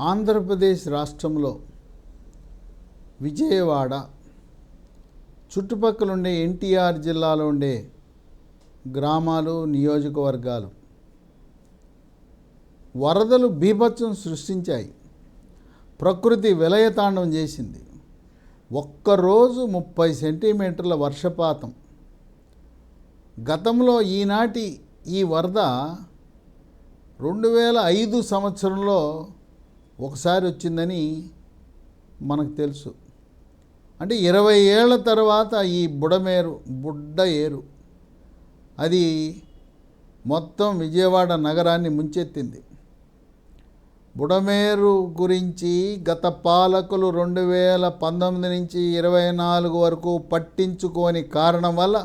ఆంధ్రప్రదేశ్ రాష్ట్రంలో విజయవాడ చుట్టుపక్కల ఉండే ఎన్టీఆర్ జిల్లాలో ఉండే గ్రామాలు నియోజకవర్గాలు వరదలు బీభత్సం సృష్టించాయి. ప్రకృతి విలయతాండం చేసింది. ఒక్కరోజు ముప్పై సెంటీమీటర్ల వర్షపాతం. గతంలో ఈనాటి ఈ వరద రెండు వేల ఐదు సంవత్సరంలో ఒకసారి వచ్చిందని మనకు తెలుసు. అంటే ఇరవై ఏళ్ళ తర్వాత ఈ బుడమేరు బుడ్డ ఏరు అది మొత్తం విజయవాడ నగరాన్ని ముంచెత్తింది. బుడమేరు గురించి గత పాలకులు రెండు వేల పంతొమ్మిది నుంచి ఇరవై నాలుగు వరకు పట్టించుకోని కారణం వల్ల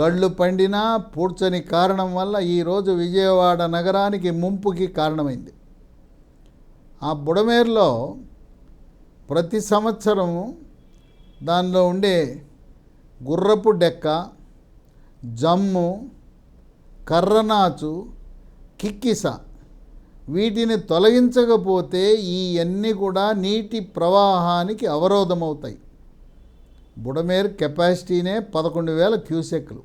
గళ్ళు పండినా పూడ్చని కారణం వల్ల ఈరోజు విజయవాడ నగరానికి ముంపుకి కారణమైంది. ఆ బుడమేరులో ప్రతి సంవత్సరము దానిలో ఉండే గుర్రపు డెక్క జమ్ము కర్రనాచు కిక్కిస వీటిని తొలగించకపోతే ఈ అన్నీ కూడా నీటి ప్రవాహానికి అవరోధమవుతాయి. బుడమేరు కెపాసిటీనే పదకొండు వేల క్యూసెక్లు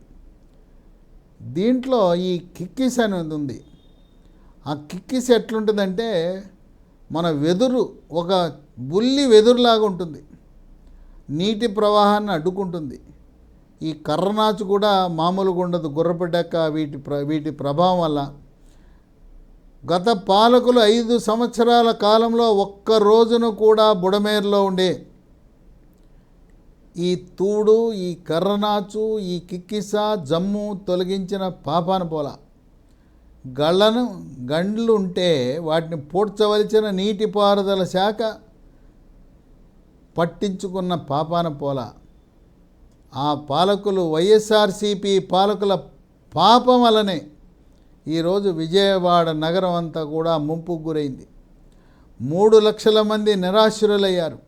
దీంట్లో ఈ కిక్కిస్ అనేది ఉంది. ఆ కిక్కిస్ ఎట్లుంటుందంటే మన వెదురు ఒక బుల్లి వెదురులాగా ఉంటుంది. నీటి ప్రవాహాన్ని అడ్డుకుంటుంది. ఈ కర్రనాచు కూడా మామూలుగా ఉండదు. గుర్రపడ్డాక వీటి ప్ర వీటి ప్రభావం వల్ల. గత పాలకులు ఐదు సంవత్సరాల కాలంలో ఒక్క రోజును కూడా బుడమేరులో ఉండే. ఈ తూడు ఈ కర్రనాచు ఈ కిక్కిస జమ్ము తొలగించిన పాపాన పోల. గళ్ళను గండ్లు ఉంటే వాటిని పూడ్చవలసిన నీటిపారుదల శాఖ పట్టించుకున్న పాపాన పోల. ఆ పాలకులు వైఎస్ఆర్సిపి పాలకుల పాపం వలనే ఈరోజు విజయవాడ నగరం అంతా కూడా ముంపుకు గురైంది. మూడు లక్షల మంది నిరాశ్రులయ్యారు.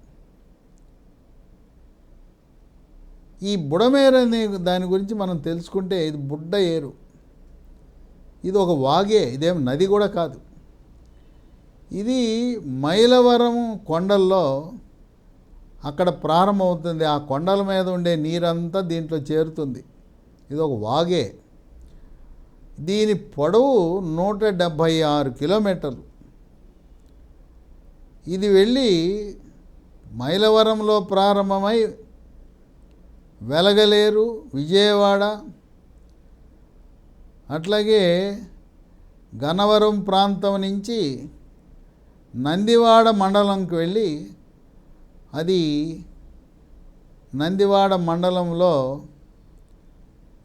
ఈ బుడమేరు అనే దాని గురించి మనం తెలుసుకుంటే ఇది బుడ్డ ఏరు. ఇది ఒక వాగే ఇదేం నది కూడా కాదు. ఇది మైలవరం కొండల్లో అక్కడ ప్రారంభమవుతుంది. ఆ కొండల మీద ఉండే నీరంతా దీంట్లో చేరుతుంది. ఇది ఒక వాగే. దీని పొడవు నూట డెబ్భై ఆరు కిలోమీటర్లు. ఇది వెళ్ళి మైలవరంలో ప్రారంభమై వెలగలేరు విజయవాడ అట్లాగే గన్నవరం ప్రాంతం నుంచి నందివాడ మండలంకి వెళ్ళి అది నందివాడ మండలంలో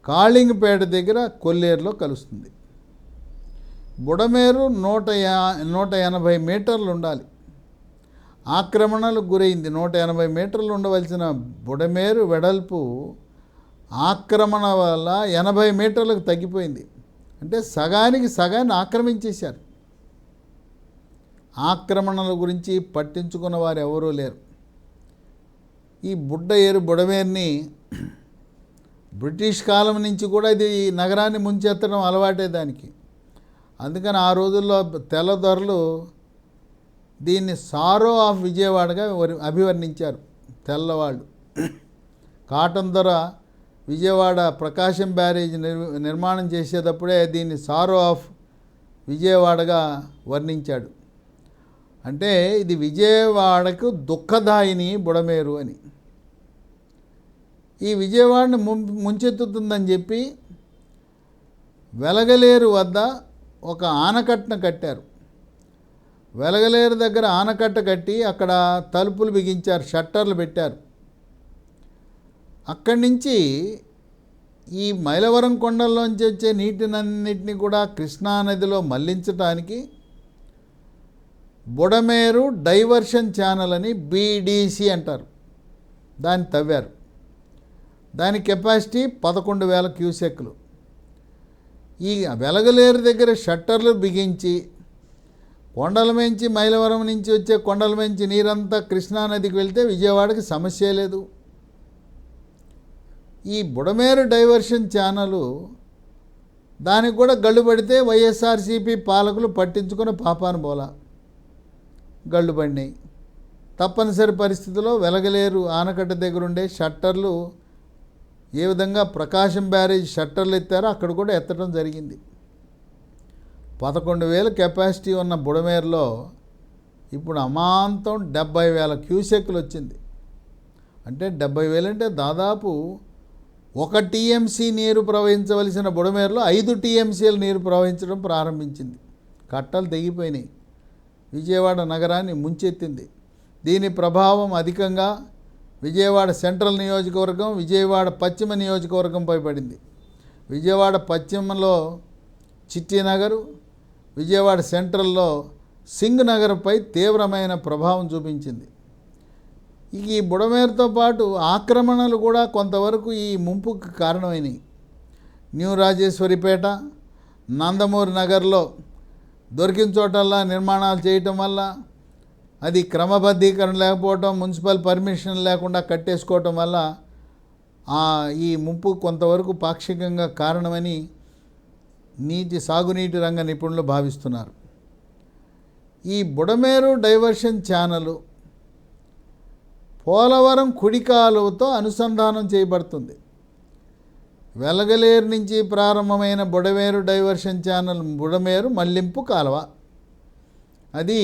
కాళింగపేట దగ్గర కొల్లేరులో కలుస్తుంది. బుడమేరు నూట యా నూట ఎనభై మీటర్లు ఉండాలి. ఆక్రమణలకు గురైంది. నూట ఎనభై మీటర్లు ఉండవలసిన బుడమేరు వెడల్పు ఆక్రమణ వల్ల ఎనభై మీటర్లకు తగ్గిపోయింది. అంటే సగానికి సగాన్ని ఆక్రమించేశారు. ఆక్రమణల గురించి పట్టించుకున్న వారు ఎవరూ లేరు. ఈ బుడ్డ ఏరు బుడమేరుని బ్రిటిష్ కాలం నుంచి కూడా ఇది ఈ నగరాన్ని ముంచెత్తడం అలవాటే దానికి. అందుకని ఆ రోజుల్లో తెల్లదొరలు దీన్ని సారో ఆఫ్ విజయవాడగా అభివర్ణించారు తెల్లవాళ్ళు. కాటన్ దొర విజయవాడ ప్రకాశం బ్యారేజ్ నిర్ నిర్మాణం చేసేటప్పుడే దీన్ని సారో ఆఫ్ విజయవాడగా వర్ణించాడు. అంటే ఇది విజయవాడకు దుఃఖదాయిని బుడమేరు అని. ఈ విజయవాడని ముం ముంచెత్తుతుందని చెప్పి వెలగలేరు వద్ద ఒక ఆనకట్టను కట్టారు. వెలగలేరు దగ్గర ఆనకట్ట కట్టి అక్కడ తలుపులు బిగించారు షట్టర్లు పెట్టారు. అక్కడి నుంచి ఈ మైలవరం కొండల్లోంచి వచ్చే నీటినన్నిటిని కూడా కృష్ణానదిలో మళ్ళించడానికి బుడమేరు డైవర్షన్ ఛానల్ అని బీడీసీ అంటారు. దాన్ని తవ్వారు. దాని కెపాసిటీ పదకొండు వేల క్యూసెక్లు. ఈ వెలగలేరు దగ్గర షట్టర్లు బిగించి కొండల నుంచి మైలవరం నుంచి వచ్చే కొండల నుంచి నీరంతా కృష్ణానదికి వెళ్తే విజయవాడకి సమస్య లేదు. ఈ బుడమేరు డైవర్షన్ ఛానలు దానికి కూడా గళ్ళు పడితే వైఎస్ఆర్సీపీ పాలకులు పట్టించుకున్న పాపాను బోలా. గళ్ళు పడినాయి. తప్పనిసరి పరిస్థితిలో వెలగలేరు ఆనకట్ట దగ్గర ఉండే షట్టర్లు ఏ విధంగా ప్రకాశం బ్యారేజ్ షట్టర్లు ఎత్తారో అక్కడ కూడా ఎత్తడం జరిగింది. పదకొండు వేల కెపాసిటీ ఉన్న బుడమేరులో ఇప్పుడు అమాంతం డెబ్బై వేల క్యూసెక్లు వచ్చింది అంటే డెబ్బై వేలంటే దాదాపు ఒక టీఎంసీ నీరు ప్రవహించవలసిన బుడమేరులో ఐదు టీఎంసీల నీరు ప్రవహించడం ప్రారంభించింది. కట్టలు తెగిపోయినాయి. విజయవాడ నగరాన్ని ముంచెత్తింది. దీని ప్రభావం అధికంగా విజయవాడ సెంట్రల్ నియోజకవర్గం విజయవాడ పశ్చిమ నియోజకవర్గంపై పడింది. విజయవాడ పశ్చిమలో చిట్టినగరు విజయవాడ సెంట్రల్లో సింగ్ నగర్పై తీవ్రమైన ప్రభావం చూపించింది. ఈ బుడమేరుతో పాటు ఆక్రమణలు కూడా కొంతవరకు ఈ ముంపుకు కారణమైనవి. న్యూ రాజేశ్వరిపేట నందమూరి నగర్లో దొరికిన చోటల్లా నిర్మాణాలు చేయటం వల్ల అది క్రమబద్ధీకరణ లేకపోవటం మున్సిపల్ పర్మిషన్ లేకుండా కట్టేసుకోవటం వల్ల ఈ ముంపు కొంతవరకు పాక్షికంగా కారణమని నీటి సాగునీటి రంగ నిపుణులు భావిస్తున్నారు. ఈ బుడమేరు డైవర్షన్ ఛానలు పోలవరం కుడి కాలువతో అనుసంధానం చేయబడుతుంది. వెలగలేరు నుంచి ప్రారంభమైన బుడమేరు డైవర్షన్ ఛానల్ బుడమేరు మల్లింపు కాలువ. అది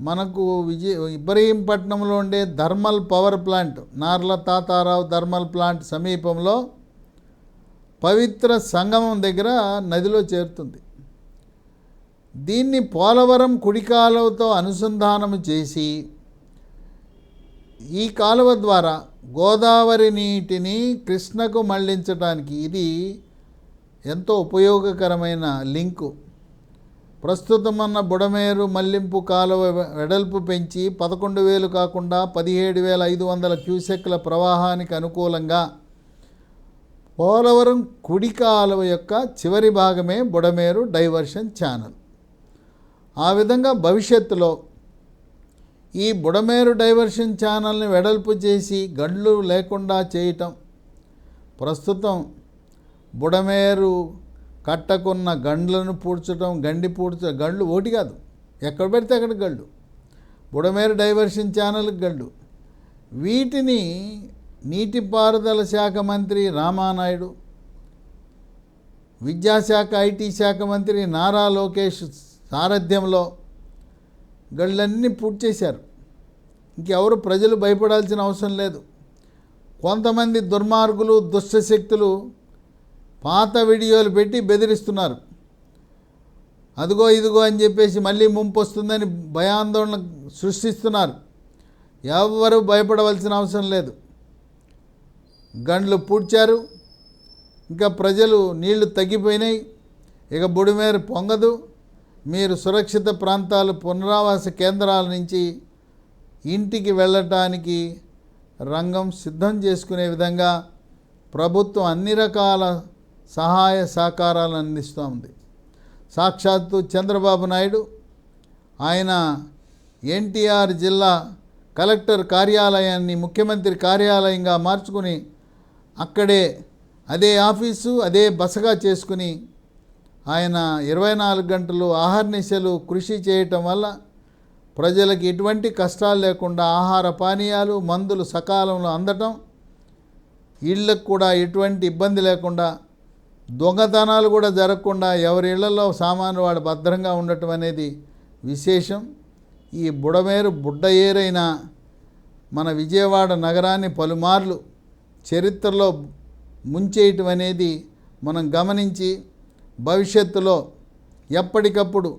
మనకు విజయ ఇబ్రహీంపట్నంలో ఉండే thermal power plant Narla Tatarao thermal plant సమీపంలో పవిత్ర సంగమం దగ్గర నదిలో చేరుతుంది. దీన్ని పోలవరం కుడికాలువతో అనుసంధానం అనుసంధానము చేసి ఈ కాలువ ద్వారా గోదావరి నీటిని కృష్ణకు మళ్ళించడానికి ఇది ఎంతో ఉపయోగకరమైన లింకు. ప్రస్తుతం ఉన్న బుడమేరు మల్లింపు కాలువ వెడల్పు పెంచి పదకొండు వేలు కాకుండా పదిహేడు వేల ఐదు వందల క్యూసెక్ల ప్రవాహానికి అనుకూలంగా పోలవరం కుడి కాలువ యొక్క చివరి భాగమే బుడమేరు డైవర్షన్ ఛానల్. ఆ విధంగా భవిష్యత్తులో ఈ బుడమేరు డైవర్షన్ ఛానల్ని వెడల్పు చేసి గండ్లు లేకుండా చేయటం. ప్రస్తుతం బుడమేరు కట్టకున్న గండ్లను పూడ్చడం గండి పూడ్చ గండ్లు ఒకటి కాదు. ఎక్కడ పెడితే అక్కడ గళ్ళు బుడమేరు డైవర్షన్ ఛానల్కి గళ్ళు వీటిని నీటిపారుదల శాఖ మంత్రి రామానాయుడు విద్యాశాఖ ఐటీ శాఖ మంత్రి నారా లోకేష్ సారథ్యంలో గళ్ళన్నీ పూర్తి చేశారు. ఇంకెవరు ప్రజలు భయపడాల్సిన అవసరం లేదు. కొంతమంది దుర్మార్గులు దుష్టశక్తులు పాత వీడియోలు పెట్టి బెదిరిస్తున్నారు. అదిగో ఇదిగో అని చెప్పేసి మళ్ళీ ముంపు వస్తుందని భయాందోళన సృష్టిస్తున్నారు. ఎవరు భయపడవలసిన అవసరం లేదు. గండ్లు పూడ్చారు. ఇంకా ప్రజలు నీళ్ళు తగ్గిపోయినాయి. ఇక బుడిమేర పొంగదు. మీరు సురక్షిత ప్రాంతాలు పునరావాస కేంద్రాల నుంచి ఇంటికి వెళ్ళటానికి రంగం సిద్ధం చేసుకునే విధంగా ప్రభుత్వం అన్ని రకాల సహాయ సహకారాలు అందిస్తోంది సాక్షాత్తు చంద్రబాబు నాయుడు ఆయన ఎన్టీఆర్ జిల్లా కలెక్టర్ కార్యాలయాన్ని ముఖ్యమంత్రి కార్యాలయంగా మార్చుకుని అక్కడే అదే ఆఫీసు అదే బసగా చేసుకుని ఆయన ఇరవై నాలుగు గంటలు ఆహార్నిశలు కృషి చేయటం వల్ల ప్రజలకు ఎటువంటి కష్టాలు లేకుండా ఆహార పానీయాలు మందులు సకాలంలో అందటం ఇళ్ళకు కూడా ఎటువంటి ఇబ్బంది లేకుండా దొంగతనాలు కూడా జరగకుండా ఎవరి ఇళ్ళలో సామాను వాడు భద్రంగా ఉండటం అనేది విశేషం. ఈ బుడమేరు బుడ్డ ఏరైన మన విజయవాడ నగరాన్ని పలుమార్లు చరిత్రలో ముంచేయటం అనేది మనం గమనించి భవిష్యత్తులో ఎప్పటికప్పుడు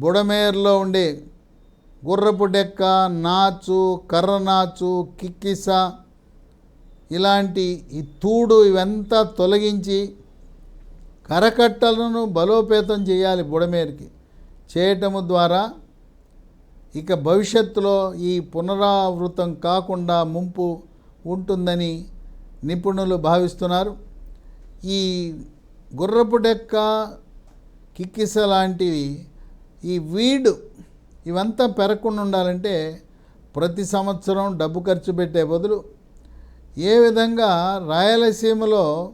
బుడమేరులో ఉండే గుర్రపు డెక్క నాచు కర్రనాచు కిక్కిస ఇలాంటి ఈ తూడు ఇవంతా తొలగించి కరకట్టలను బలోపేతం చేయాలి బుడమేరుకి. చేయటము ద్వారా ఇక భవిష్యత్తులో ఈ పునరావృతం కాకుండా ముంపు ఉంటుందని నిపుణులు భావిస్తున్నారు. ఈ గుర్రపు డెక్క కిక్కిస లాంటివి ఈ వీడు ఇవంతా పెరగకుండా ఉండాలంటే ప్రతి సంవత్సరం డబ్బు ఖర్చు పెట్టే బదులు ఏ విధంగా రాయలసీమలో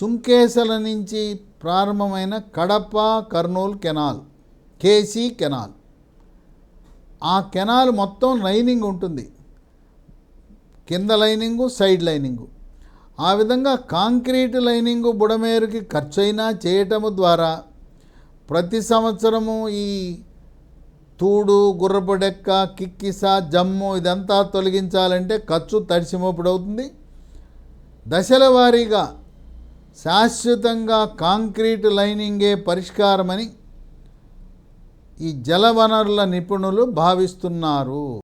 సుంకేసల నుంచి ప్రారంభమైన Kadapa Kurnool canal KC canal. ఆ కెనాల్ మొత్తం లైనింగ్ ఉంటుంది. కింద లైనింగు సైడ్ లైనింగు. ఆ విధంగా కాంక్రీట్ లైనింగ్ బుడమేరుకి ఖర్చైనా చేయటము ద్వారా ప్రతి సంవత్సరము ఈ తూడు గుర్రపుడెక్క కిక్కిస జమ్ము ఇదంతా తొలగించాలంటే ఖర్చు తడిసిమోపుడవుతుంది. దశల వారీగా శాశ్వతంగా కాంక్రీట్ లైనింగే పరిష్కారమని ఈ జలవనరుల నిపుణులు భావిస్తున్నారు.